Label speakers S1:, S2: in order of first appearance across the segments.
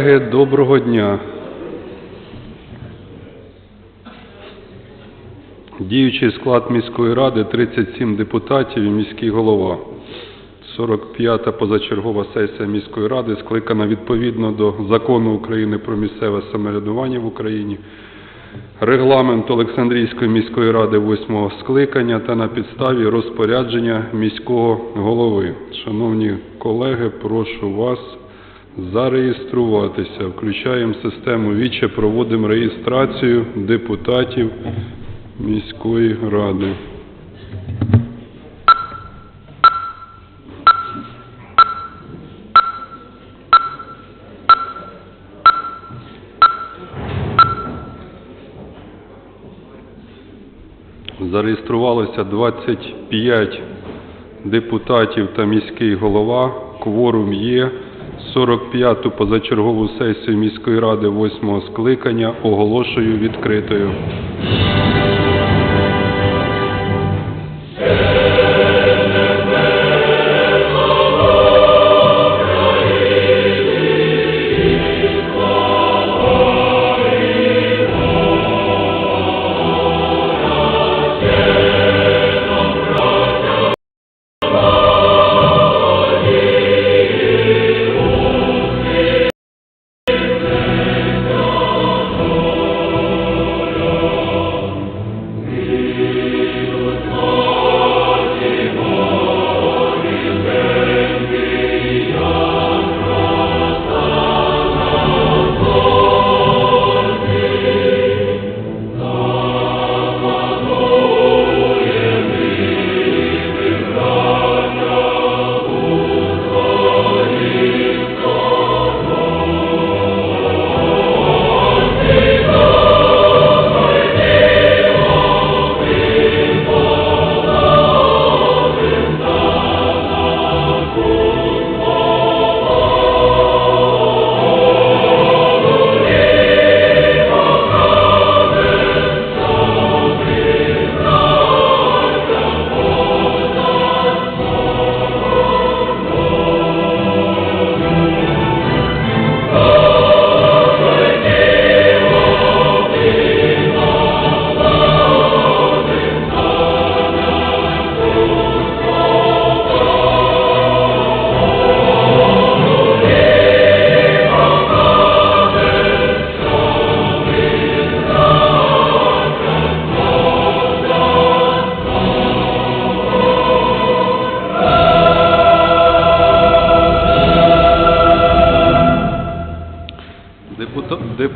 S1: Колеги, доброго дня. Діючий склад міської ради 37 депутатів і міський голова. 45-та позачергова сесія міської ради скликана відповідно до Закону України про місцеве самоврядування в Україні, регламент Олександрійської міської ради 8 скликання та на підставі розпорядження міського голови. Шановні колеги, прошу вас зареєструватися. Включаємо систему ВІЧЕ, проводимо реєстрацію депутатів міської ради. Зареєструвалося 25 депутатів та міський голова. Кворум є. 45-ту позачергову сесію міської ради 8 скликання оголошую відкритою.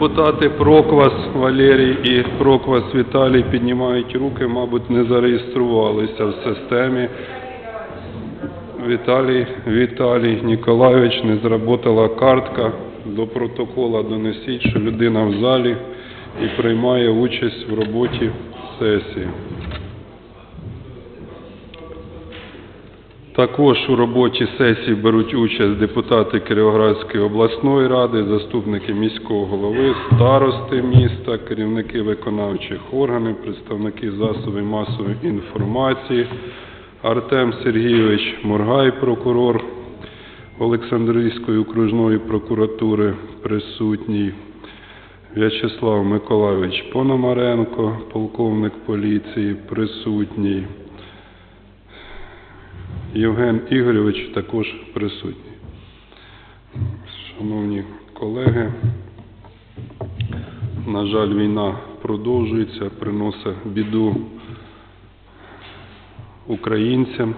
S1: Депутати Проквас Валерій і Проквас Віталій піднімають руки, мабуть, не зареєструвалися в системі. Віталій, Віталій Ніколайович, не зработала картка. До протокола донесіть, що людина в залі і приймає участь в роботі сесії. Також у роботі сесії беруть участь депутати Кіровоградської обласної ради, заступники міського голови, старости міста, керівники виконавчих органів, представники засобів масової інформації, Артем Сергійович Моргай, прокурор Олександрійської окружної прокуратури, присутній, В'ячеслав Миколайович Пономаренко, полковник поліції, присутній. Євген Ігорович також присутній. Шановні колеги, на жаль, війна продовжується, приносить біду українцям.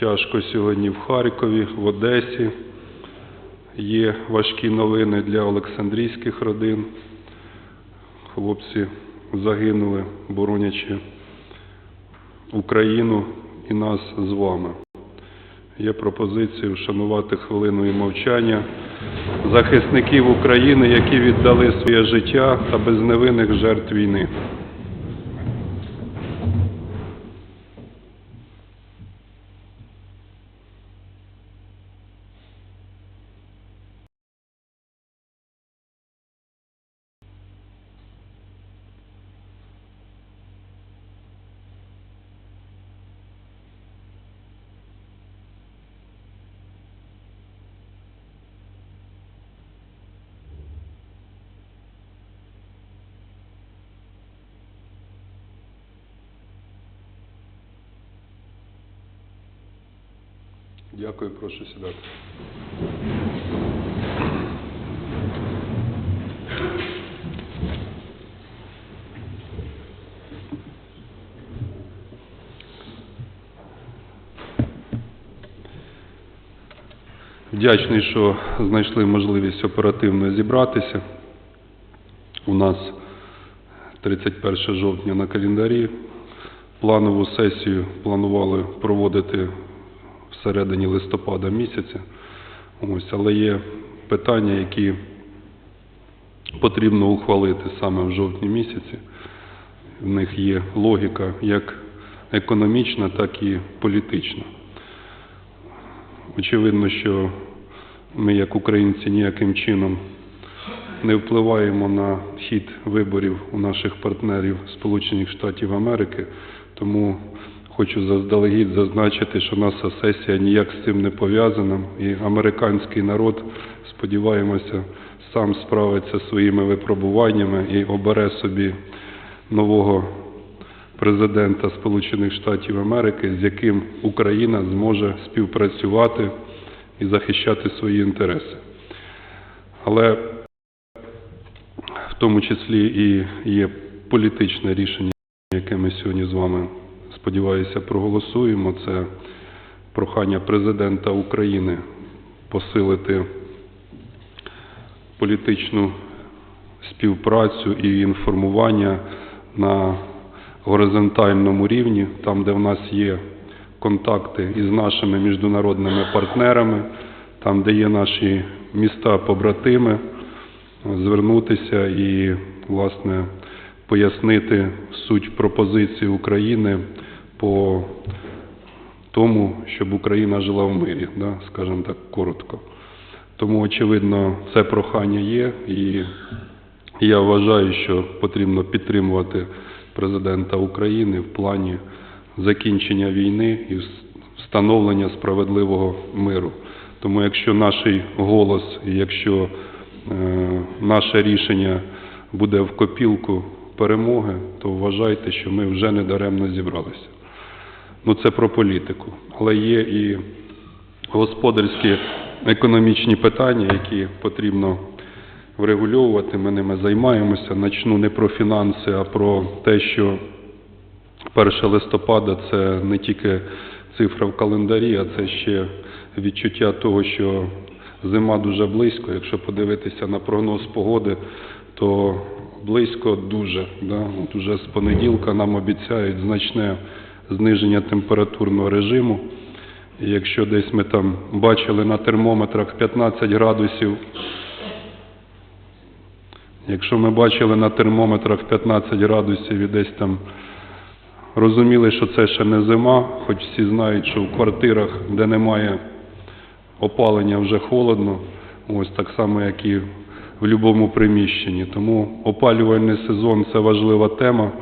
S1: Тяжко сьогодні в Харкові, в Одесі. Є важкі новини для Олександрійських родин. Хлопці загинули, боронячи Україну і нас з вами. Є пропозиція вшанувати хвилиною мовчання захисників України, які віддали своє життя та безневинних жертв війни. Прошу сідати. Вдячний, що знайшли можливість оперативно зібратися. У нас 31 жовтня на календарі. Планову сесію планували проводити всередині листопада місяця. Ось, але є питання, які потрібно ухвалити саме в жовтні місяці. В них є логіка як економічна, так і політична. Очевидно, що ми, як українці, ніяким чином не впливаємо на хід виборів у наших партнерів Сполучених Штатів Америки, тому хочу заздалегідь зазначити, що наша сесія ніяк з цим не пов'язана, і американський народ, сподіваємося, сам справиться своїми випробуваннями і обере собі нового президента Сполучених Штатів Америки, з яким Україна зможе співпрацювати і захищати свої інтереси. Але в тому числі і є політичне рішення, яке ми сьогодні з вами, сподіваюся, проголосуємо. Це прохання президента України посилити політичну співпрацю і інформування на горизонтальному рівні, там, де в нас є контакти із нашими міжнародними партнерами, там, де є наші міста-побратими, звернутися і, власне, пояснити суть пропозиції України по тому, щоб Україна жила в мирі, да, скажімо так, коротко. Тому, очевидно, це прохання є, і я вважаю, що потрібно підтримувати президента України в плані закінчення війни і встановлення справедливого миру. Тому якщо наш голос якщо е, наше рішення буде в копілку перемоги, то вважайте, що ми вже не даремно зібралися. Ну це про політику. Але є і господарські економічні питання, які потрібно врегульовувати. Ми ними займаємося. Начну не про фінанси, а про те, що 1 листопада це не тільки цифра в календарі, а це ще відчуття того, що зима дуже близько. Якщо подивитися на прогноз погоди, то близько дуже. Да? От уже з понеділка нам обіцяють значне зниження температурного режиму. І якщо десь ми там бачили на термометрах 15 градусів, якщо ми бачили на термометрах 15 градусів і десь там розуміли, що це ще не зима, хоч всі знають, що в квартирах, де немає опалення, вже холодно, ось так само, як і будь-якому приміщенні. Тому опалювальний сезон це важлива тема,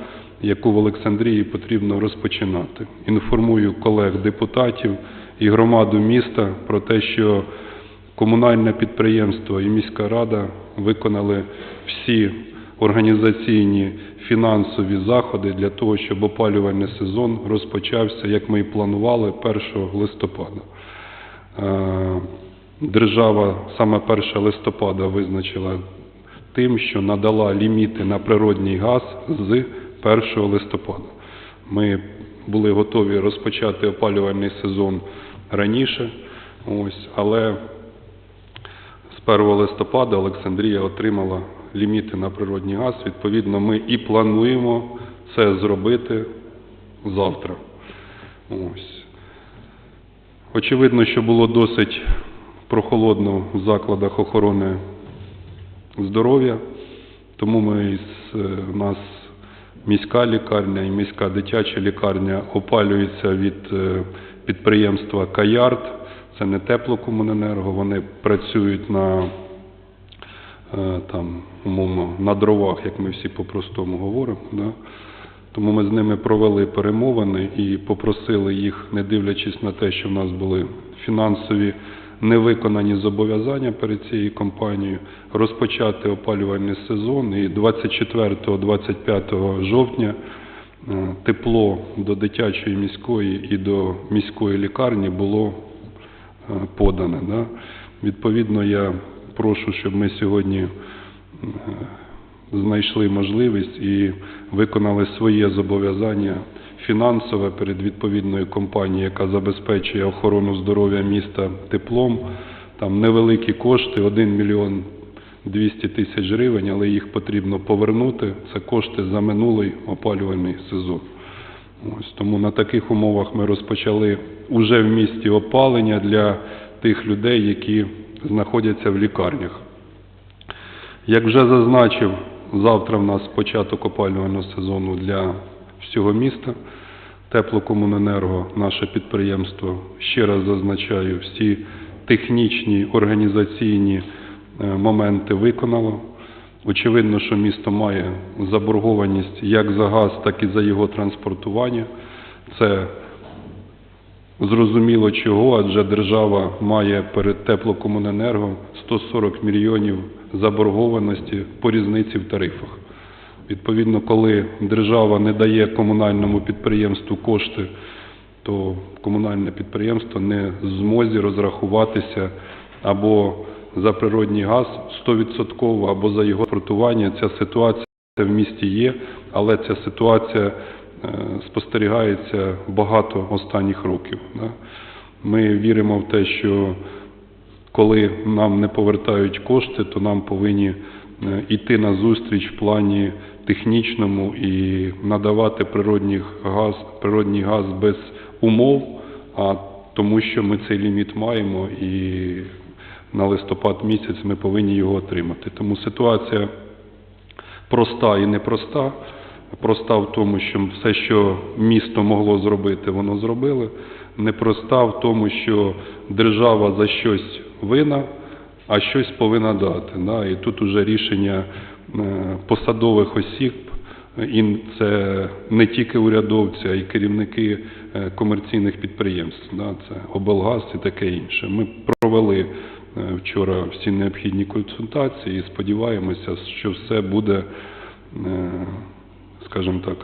S1: яку в Олександрії потрібно розпочинати. Інформую колег депутатів і громаду міста про те, що комунальне підприємство і міська рада виконали всі організаційні фінансові заходи для того, щоб опалювальний сезон розпочався, як ми і планували, 1 листопада. Держава саме 1 листопада визначила тим, що надала ліміти на природній газ з 1 листопада. Ми були готові розпочати опалювальний сезон раніше, ось, але з 1 листопада Олександрія отримала ліміти на природній газ. Відповідно, ми і плануємо це зробити завтра. Ось. Очевидно, що було досить прохолодно в закладах охорони здоров'я, тому ми із, е, у нас міська лікарня і міська дитяча лікарня опалюється від е, підприємства Каярд. Це не теплокомуненерго, вони працюють на е, там, умовно, на дровах, як ми всі по-простому говоримо. Да? Тому ми з ними провели перемовини і попросили їх, не дивлячись на те, що в нас були фінансові невиконані зобов'язання перед цією компанією, розпочати опалювальний сезон. І 24-25 жовтня е, тепло до дитячої міської і до міської лікарні було подане. Да? Відповідно, я прошу, щоб ми сьогодні е, знайшли можливість і виконали своє зобов'язання фінансове перед відповідною компанією, яка забезпечує охорону здоров'я міста теплом. Там невеликі кошти, 1 мільйон 200 тисяч гривень, але їх потрібно повернути. Це кошти за минулий опалювальний сезон. Ось тому на таких умовах ми розпочали уже в місті опалення для тих людей, які знаходяться в лікарнях. Як вже зазначив, завтра в нас початок опалювального сезону для всього міста. Теплокомуненерго, наше підприємство, ще раз зазначаю, всі технічні, організаційні е, моменти виконало. Очевидно, що місто має заборгованість як за газ, так і за його транспортування. Це зрозуміло чого, адже держава має перед теплокомуненерго 140 мільйонів заборгованості по різниці в тарифах. Відповідно, коли держава не дає комунальному підприємству кошти, то комунальне підприємство не змозі розрахуватися або за природній газ 100% або за його транспортування. Ця ситуація в місті є, але ця ситуація е, спостерігається багато останніх років. Ми віримо в те, що коли нам не повертають кошти, то нам повинні е, йти на зустріч в плані технічному і надавати природній газ, природній газ без умов, а тому що ми цей ліміт маємо і на листопад місяць ми повинні його отримати. Тому ситуація проста і непроста. Проста в тому, що все, що місто могло зробити, воно зробили. Непроста в тому, що держава за щось винна, а щось повинна дати. Да? І тут уже рішення посадових осіб, і це не тільки урядовці, а й керівники е, комерційних підприємств. Це облгаз і таке інше. Ми провели е, вчора всі необхідні консультації і сподіваємося, що все буде, е, скажімо так,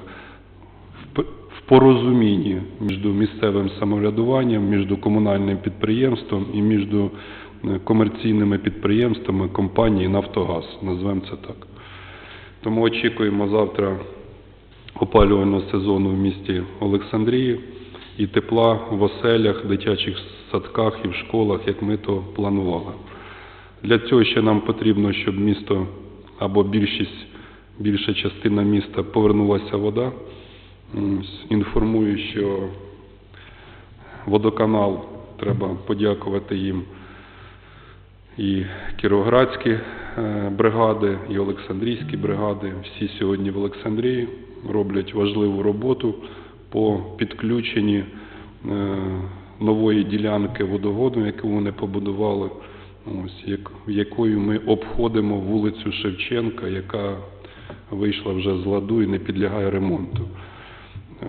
S1: в порозумінні між місцевим самоврядуванням, між комунальним підприємством і між е, комерційними підприємствами компанії Нафтогаз, назвемо це так. Тому очікуємо завтра опалювального сезону в місті Олександрії і тепла в оселях, дитячих садках і в школах, як ми то планували. Для цього ще нам потрібно, щоб місто або більшість, більша частина міста повернулася вода. Інформую, що водоканал, треба подякувати їм і кіровоградські бригади, і Олександрійські бригади. Всі сьогодні в Олександрії роблять важливу роботу по підключенні е, нової ділянки водогону, яку вони побудували, ось, як, якою ми обходимо вулицю Шевченка, яка вийшла вже з ладу і не підлягає ремонту. Е,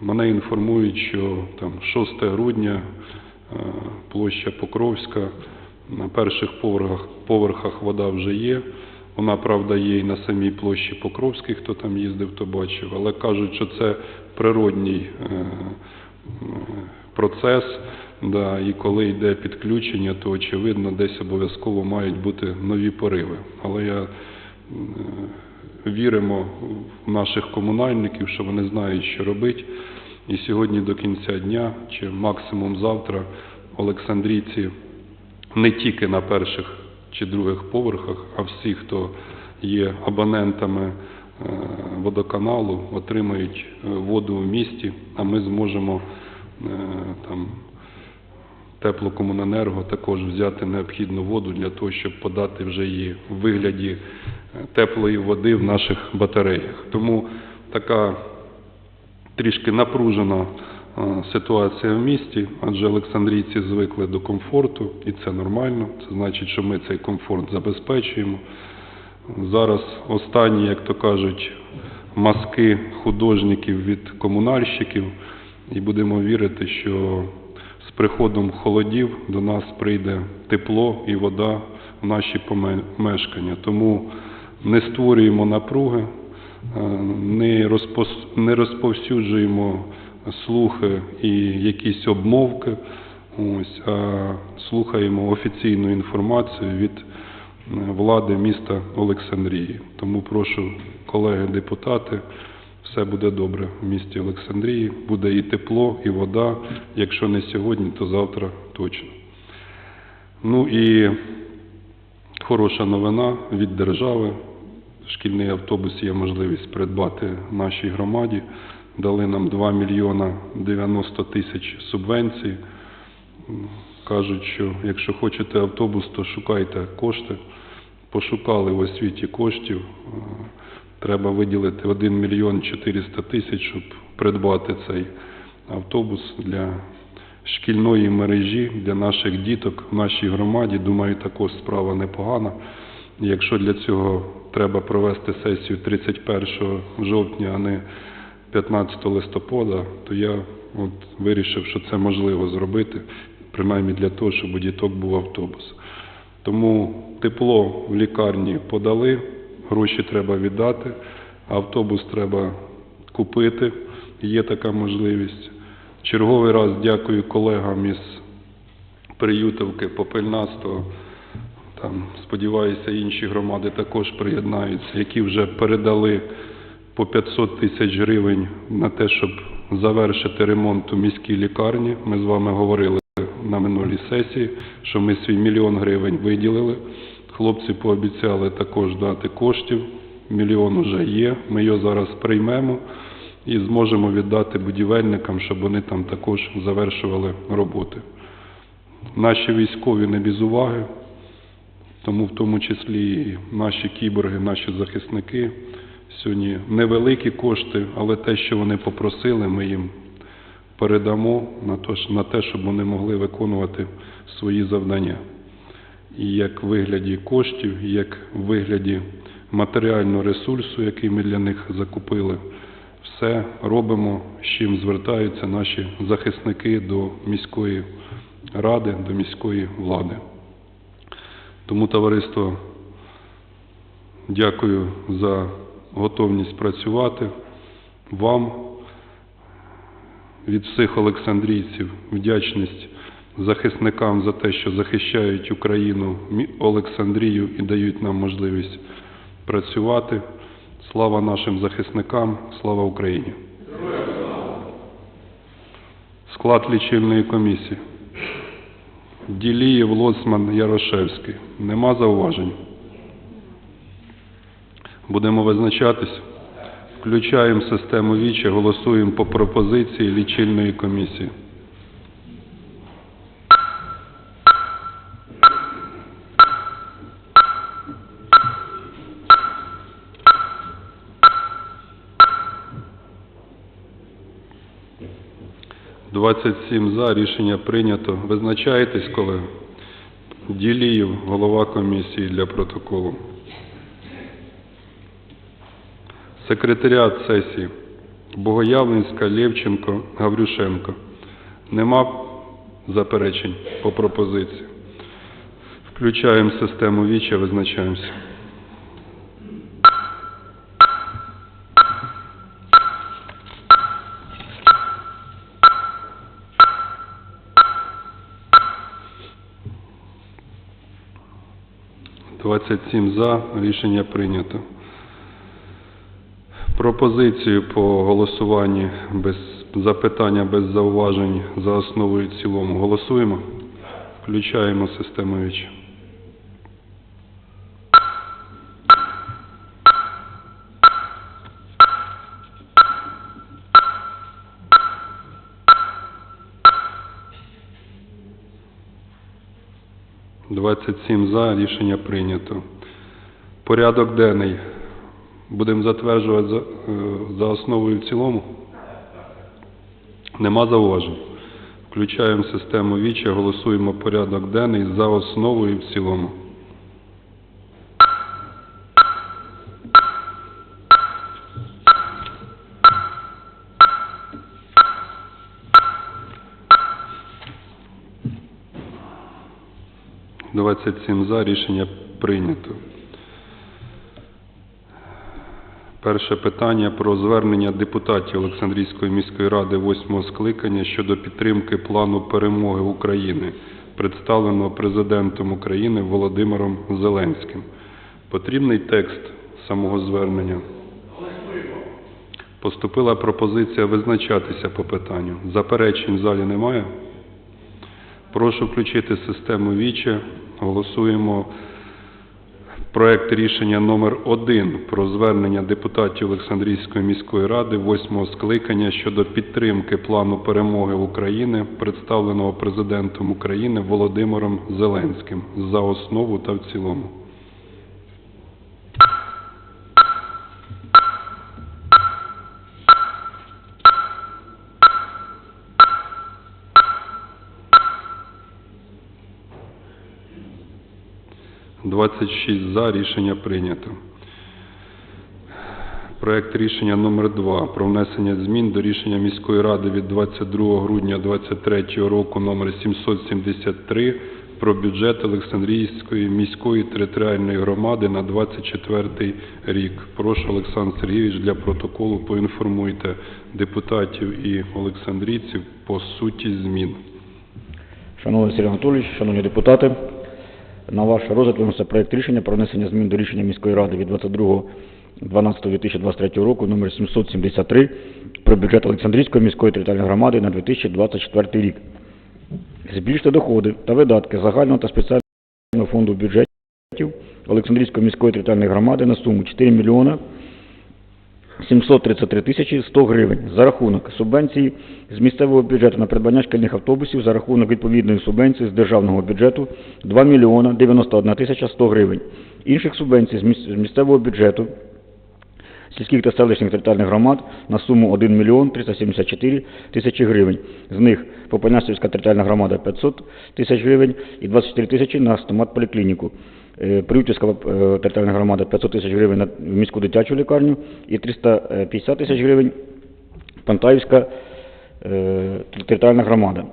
S1: Мене інформують, що там 6 грудня е, площа Покровська, на перших поверхах, поверхах вода вже є. Вона, правда, є і на самій площі Покровській, хто там їздив, то бачив, але кажуть, що це природній е, процес, да, і коли йде підключення, то очевидно десь обов'язково мають бути нові пориви. Але я е, віримо в наших комунальників, що вони знають, що робити. І сьогодні до кінця дня, чи максимум завтра, Олександрійці не тільки на перших чи других поверхах, а всі, хто є абонентами е, водоканалу, отримають е, воду в місті, а ми зможемо е, там теплокомуненерго також взяти необхідну воду для того, щоб подати вже її в вигляді теплої води в наших батареях. Тому така трішки напружена ситуація в місті, адже Олександрійці звикли до комфорту, і це нормально. Це значить, що ми цей комфорт забезпечуємо. Зараз останні, як то кажуть, маски художників від комунальщиків, і будемо вірити, що з приходом холодів до нас прийде тепло і вода в наші помешкання. Тому не створюємо напруги, е, не, розповсюджуємо слухи і якісь обмовки. Ось, а слухаємо офіційну інформацію від влади міста Олександрії. Тому прошу, колеги депутати, все буде добре в місті Олександрії. Буде і тепло, і вода. Якщо не сьогодні, то завтра точно. Ну і хороша новина від держави. Шкільний автобус є можливість придбати нашій громаді. Дали нам 2 мільйона 90 тисяч субвенцій. Кажуть, що якщо хочете автобус, то шукайте кошти. Пошукали в освіті коштів. Е, Треба виділити 1 мільйон 400 тисяч, щоб придбати цей автобус для шкільної мережі, для наших діток в нашій громаді. Думаю, також справа непогана. Якщо для цього треба провести сесію 31 жовтня, а не 15 листопада, то я от вирішив, що це можливо зробити, принаймні для того, щоб у діток був автобус. Тому тепло в лікарні подали, гроші треба віддати, автобус треба купити, є така можливість. Черговий раз дякую колегам із Приютовки, Попельнастого, там, сподіваюся, інші громади також приєднаються, які вже передали по 500 тисяч гривень на те, щоб завершити ремонт у міській лікарні. Ми з вами говорили на минулій сесії, що ми свій мільйон гривень виділили. Хлопці пообіцяли також дати коштів. Мільйон уже є. Ми його зараз приймемо і зможемо віддати будівельникам, щоб вони там також завершували роботи. Наші військові не без уваги, тому в тому числі і наші кіборги, наші захисники сьогодні невеликі кошти, але те, що вони попросили, ми їм передамо на те, щоб вони могли виконувати свої завдання. І як в вигляді коштів, як в вигляді матеріального ресурсу, який ми для них закупили, все робимо, з чим звертаються наші захисники до міської ради, до міської влади. Тому, товариство, дякую за готовність працювати. Вам від всіх олександрійців вдячність захисникам за те, що захищають Україну, Олександрію і дають нам можливість працювати. Слава нашим захисникам, слава Україні. Склад лічильної комісії. Ділієв, Лоцман, Ярошевський. Нема зауважень. Будемо визначатись. Включаємо систему вічі, голосуємо по пропозиції лічильної комісії. Двадцять сім за, рішення прийнято. Визначаєтесь, колеги? Ділієв, голова комісії для протоколу. Секретаріат сесії. Богоявленська, Левченко, Гаврюшенко. Нема заперечень по пропозиції. Включаємо систему віча, визначаємося. Двадцять сім за, рішення прийнято. Пропозицію по голосуванні без запитання, без зауважень за основу і в цілому. Голосуємо. Включаємо систему ВІЧ. Двадцять сім за, рішення прийнято. Порядок денний. Будемо затверджувати за, е, за основу і в цілому? Нема зауважень. Включаємо систему віча, голосуємо порядок денний за основу і в цілому. Двадцять сім за, рішення прийнято. Перше питання про звернення депутатів Олександрійської міської ради восьмого скликання щодо підтримки плану перемоги України, представленого президентом України Володимиром Зеленським. Потрібний текст самого звернення. Поступила пропозиція визначатися по питанню. Заперечень в залі немає? Прошу включити систему ВІЧе. Голосуємо проект рішення номер 1 про звернення депутатів Олександрійської міської ради восьмого скликання щодо підтримки плану перемоги України, представленого президентом України Володимиром Зеленським за основу та в цілому. Двадцять шість за рішення прийнято. Проект рішення номер 2 про внесення змін до рішення міської ради від 22 грудня 2023 року номер 773 про бюджет Олександрійської міської територіальної громади на 24 рік. Прошу Олександр Сергійович для протоколу поінформуйте депутатів і олександрійців по суті змін.
S2: Шановний Сергій Анатолійович, шановні депутати, на ваш розгляд виноситься проект рішення про внесення змін до рішення міської ради від 22.12.2023 року номер 773 про бюджет Олександрійської міської територіальної громади на 2024 рік. Збільшити доходи та видатки загального та спеціального фонду бюджетів Олександрійської міської територіальної громади на суму 4 мільйона 733 тисячі 100 гривень за рахунок субвенції з місцевого бюджету на придбання шкільних автобусів за рахунок відповідної субвенції з державного бюджету 2 мільйона 91 тисяча 100 гривень. Інших субвенцій з місцевого бюджету сільських та селищних територіальних громад на суму 1 мільйон 374 тисячі гривень. З них Попельнастівська територіальна громада 500 тисяч гривень і 24 тисячі на стомат-поліклініку. Е, Приютівська е, територіальна громада 500 тисяч гривень на міську дитячу лікарню і 350 тисяч гривень Пантаївська е, територіальна громада.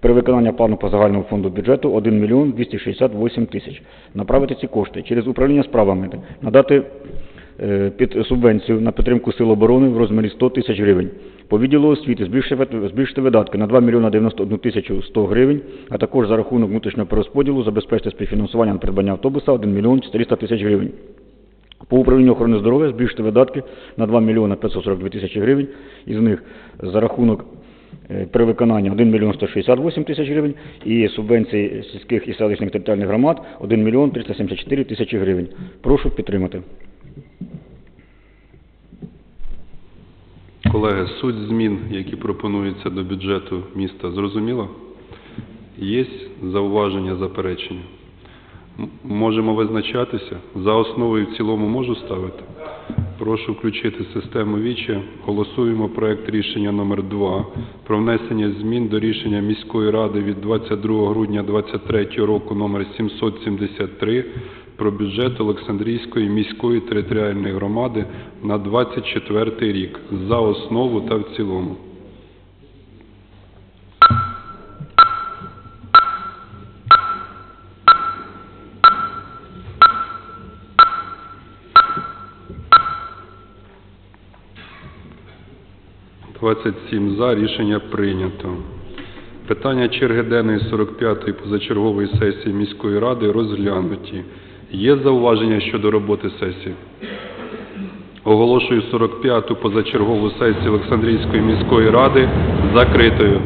S2: При виконанні плану по загальному фонду бюджету 1 мільйон 268 тисяч. Направити ці кошти через управління справами, надати е, під субвенцію на підтримку сил оборони в розмірі 100 тисяч гривень. По відділу освіти збільшити, видатки на 2 мільйона 91 тисячу 100 гривень, а також за рахунок внутрішнього перерозподілу забезпечити співфінансування на придбання автобуса 1 мільйон 400 тисяч гривень. По управлінню охорони здоров'я збільшити видатки на 2 мільйона 542 тисячі гривень, із них за рахунок е, при виконанні 1 мільйон 168 тисяч гривень і субвенції сільських і селищних територіальних громад 1 мільйон 374 тисячі гривень. Прошу підтримати.
S1: Колеги, суть змін, які пропонуються до бюджету міста, зрозуміла? Є зауваження, заперечення? Можемо визначатися. За основу і в цілому можу ставити? Прошу включити систему віче. Голосуємо проект рішення номер 2 про внесення змін до рішення міської ради від 22 грудня 2023 року номер 773 про бюджет Олександрійської міської територіальної громади на 24 рік за основу та в цілому. За. Рішення прийнято. Питання черги денної 45-ї позачергової сесії міської ради розглянуті. Є зауваження щодо роботи сесії? Оголошую 45-ту позачергову сесію Олександрійської міської ради закритою.